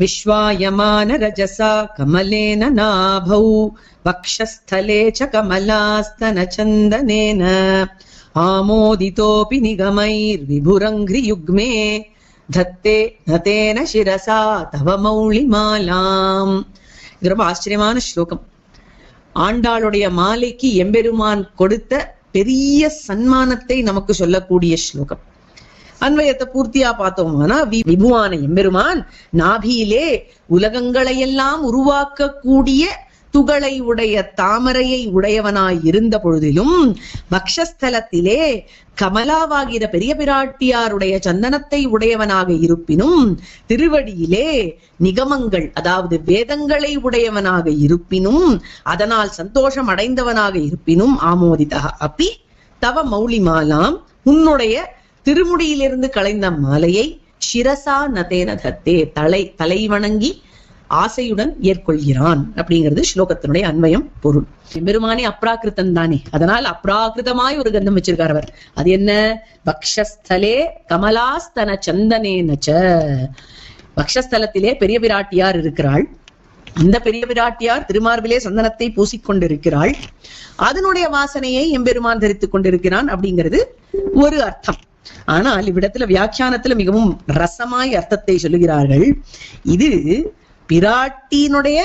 विश्वायमान रजसा कमलेन नाभौ वक्षस्थले च कमलास्तनचन्दनेन आमोदितोऽपि निगमैर्विभुरङ्घ्रियुग्मे धत्ते धतेन शिरसा तव மௌளிமாலாம் இது ரொம்ப ஆச்சரியமான ஸ்லோகம் ஆண்டாளுடைய மாலைக்கு எம்பெருமான் கொடுத்த பெரிய சன்மானத்தை நமக்கு சொல்லக்கூடிய ஸ்லோகம் அன்வயத்தை பூர்த்தியா பார்த்தோம்னா வி- விபுவான எம்பெருமான் நாபியிலே உலகங்களையெல்லாம் உருவாக்கக்கூடிய துகளை உடைய தாமரையை உடையவனாய் இருந்த பொழுதிலும் பக்ஷஸ்தலத்திலே கமலாவாகிற பெரிய பிராட்டியாருடைய சந்தனத்தை உடையவனாக இருப்பினும் திருவடியிலே நிகமங்கள் அதாவது வேதங்களை உடையவனாக இருப்பினும் அதனால் சந்தோஷம் அடைந்தவனாக இருப்பினும் ஆமோதிதா அப்பி தவ மௌலிமாலாம் உன்னுடைய திருமுடியிலிருந்து களைந்த மாலையை சிரசா நதேன தத்தே தலை தலை வணங்கி ஆசையுடன் ஏற்கொள்கிறான் அப்படிங்கிறது ஸ்லோகத்தினுடைய அன்வயம் பொருள். பெருமானி அப்ராகிருத்தன் தானே. அதனால் அப்ராகிருதமாய் ஒரு கந்தம் வச்சிருக்கார் அவர். அது என்ன? பக்ஷஸ்தலே கமலாஸ்தன சந்தனேனச்ச. பக்ஷஸ்தலத்திலே பெரிய பிராட்டியார் இருக்கிறாள். அந்த பெரிய பிராட்டியார் திருமார்பிலே சந்தனத்தை பூசிக்கொண்டிருக்கிறாள். அதனுடைய வாசனையை எம்பெருமான் தரித்துக் கொண்டிருக்கிறான் அப்படிங்கிறது ஒரு அர்த்தம். ஆனால் இவ்விடத்துல வியாக்கியானத்துல மிகவும் ரசமாய் அர்த்தத்தை சொல்லுகிறார்கள். இது பிராட்டியினுடைய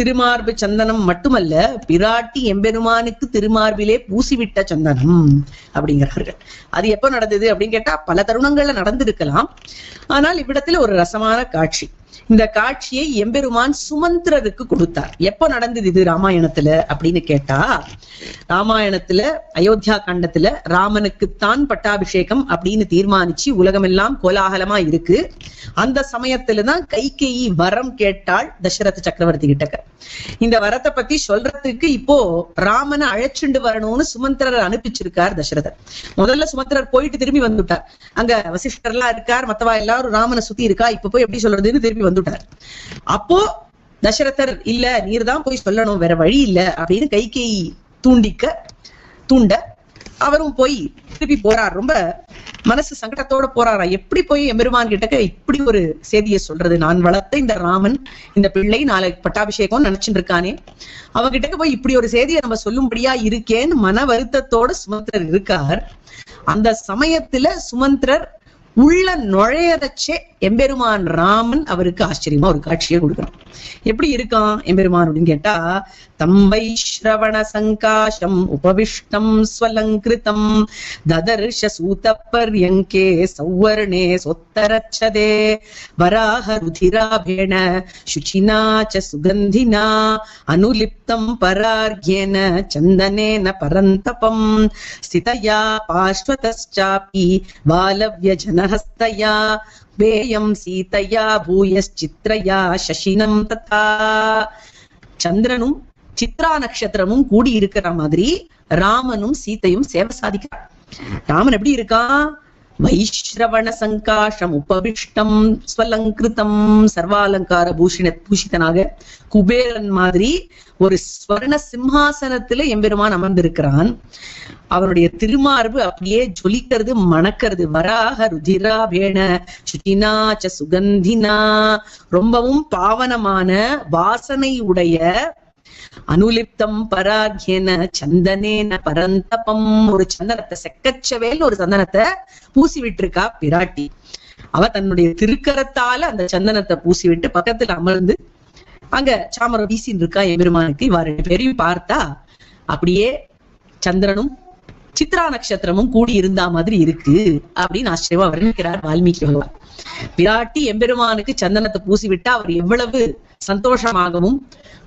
திருமார்பு சந்தனம் மட்டுமல்ல பிராட்டி எம்பெருமானுக்கு திருமார்பிலே பூசிவிட்ட சந்தனம் அப்படிங்கிறார்கள். அது எப்ப நடந்தது அப்படின்னு கேட்டா பல தருணங்கள்ல நடந்திருக்கலாம். ஆனால் இவ்விடத்துல ஒரு ரசமான காட்சி. இந்த காட்சியை எம்பெருமான் சுமந்திரருக்கு கொடுத்தார். எப்ப நடந்தது இது ராமாயணத்துல அப்படின்னு கேட்டா ராமாயணத்துல அயோத்தியா காண்டத்துல ராமனுக்குத்தான் பட்டாபிஷேகம் அப்படின்னு தீர்மானிச்சு உலகமெல்லாம் கோலாகலமா இருக்கு. அந்த சமயத்துலதான் கைகேயி வரம் கேட்டாள் தசரத சக்கரவர்த்தி கிட்டக்க இந்த வரத்தை பத்தி சொல்றதுக்கு இப்போ ராமனை அழைச்சுண்டு வரணும்னு சுமந்திரர் அனுப்பிச்சிருக்கார் தசரதர். முதல்ல சுமந்திரர் போயிட்டு திரும்பி வந்துட்டார். அங்க வசிஷ்டர் எல்லாம் இருக்கார் மத்தவா எல்லாரும் ராமனை சுத்தி இருக்கா இப்ப போய் எப்படி சொல்றதுன்னு திரும்பி வந்துட்டார். அப்போ தசரதர் இல்ல நீர் தான் போய் சொல்லணும் வேற வழி இல்ல அப்படின்னு கைகேயி தூண்டிக்க தூண்ட அவரும் போய் திருப்பி போறார். ரொம்ப மனசு சங்கடத்தோட போறாரா? எப்படி போய் எம்பெருமான் கிட்டக்க இப்படி ஒரு செய்தியை சொல்றது? நான் வளர்த்த இந்த ராமன் இந்த பிள்ளை நாளைக்கு பட்டாபிஷேகம் நினைச்சுட்டு இருக்கானே. அவங்க கிட்டக்க போய் இப்படி ஒரு செய்தியை நம்ம சொல்லும்படியா இருக்கேன்னு மன வருத்தத்தோட சுமந்திரர் இருக்கார். அந்த சமயத்துல சுமந்திரர் உள்ள நுழையதச்சே எம்பெருமான் ராமன் அவருக்கு ஆச்சரியமா ஒரு காட்சியை கொடுக்கணும். எப்படி இருக்கான் எம்பெருமான் அப்படின்னு கேட்டா தம்பை ஸ்ரவண சங்காஷம் உபவிஷ்டம் ஸ்வலங்கிருதம் ததர்ஷ சூத பர்யங்கே சௌவர்ணே சொத்தரச்சதே வராக ருதிராபேண சுச்சினா ச சுகந்தினா அனுலிப்தம் பரார்கேன சந்தனேன பரந்தபம் ஸ்திதயா பாஸ்வதாபி வாலவ்ய ஜன सहस्तया वेयं சீதையா பூயச்சித்ரயா சசினம் தத்தா சந்திரனும் சித்ரா நட்சத்திரமும் கூடி இருக்கிற மாதிரி ராமனும் சீத்தையும் சேவை சாதிக்கிறான் ராமன் எப்படி இருக்கான் வைஷ்ரவண சங்காஷம் உபவிஷ்டம் ஸ்வலங்கிருதம் சர்வாலங்கார பூஷிண பூஷிதனாக குபேரன் மாதிரி ஒரு ஸ்வர்ண சிம்ஹாசனத்துல எம்பெருமான் அமர்ந்திருக்கிறான். அவருடைய திருமார்பு அப்படியே ஜொலிக்கிறது மணக்கிறது. வராக ருதிரா வேண சுச்சினா ச சுகந்தினா. ரொம்பவும் பாவனமான வாசனை உடைய அனுலிப்தம் பராகியன சந்தனேன பரந்தபம். ஒரு சந்தனத்தை செக்கச்சவேல் ஒரு சந்தனத்தை பூசி விட்டிருக்கா பிராட்டி. அவ தன்னுடைய திருக்கரத்தால அந்த சந்தனத்தை பூசி விட்டு பக்கத்துல அமர்ந்து அங்க சாமரம் வீசின்னு இருக்கா எம்பெருமானுக்கு. இவ ரெண்டு பேரையும் பார்த்தா அப்படியே சந்திரனும் சித்ரா நட்சத்திரமும் கூடி இருந்தா மாதிரி இருக்கு அப்படின்னு ஆச்சரியமா வர்ணிக்கிறார் வால்மீகி பகவான். பிராட்டி எம்பெருமானுக்கு சந்தனத்தை பூசி விட்டா அவர் எவ்வளவு சந்தோஷமாகவும்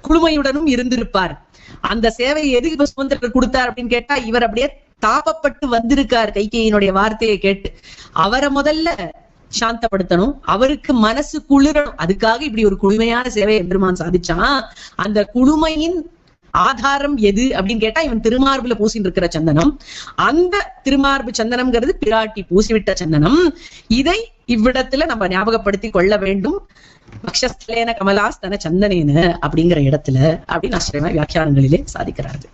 குழுமையுடனும் இருந்திருப்பார். அந்த சேவையை எதுக்கு இப்ப சுமந்திரர் கொடுத்தார் அப்படின்னு கேட்டா இவர் அப்படியே தாபப்பட்டு வந்திருக்கார் கைகையினுடைய வார்த்தையை கேட்டு. அவரை முதல்ல சாந்தப்படுத்தணும் அவருக்கு மனசு குளிரணும். அதுக்காக இப்படி ஒரு குழுமையான சேவை எம்பெருமான் சாதிச்சான். அந்த குழுமையின் ஆதாரம் எது அப்படின்னு கேட்டா இவன் திருமார்புல பூசிட்டு இருக்கிற சந்தனம். அந்த திருமார்பு சந்தனம்ங்கிறது பிராட்டி பூசிவிட்ட சந்தனம். இதை இவ்விடத்துல நம்ம ஞாபகப்படுத்தி கொள்ள வேண்டும். பக்ஷஸ்தலேன கமலாஸ்தன சந்தனேன அப்படிங்கிற இடத்துல அப்படின்னு ஆசிரியமா வியாக்கியானங்களிலே சாதிக்கிறார்கள்.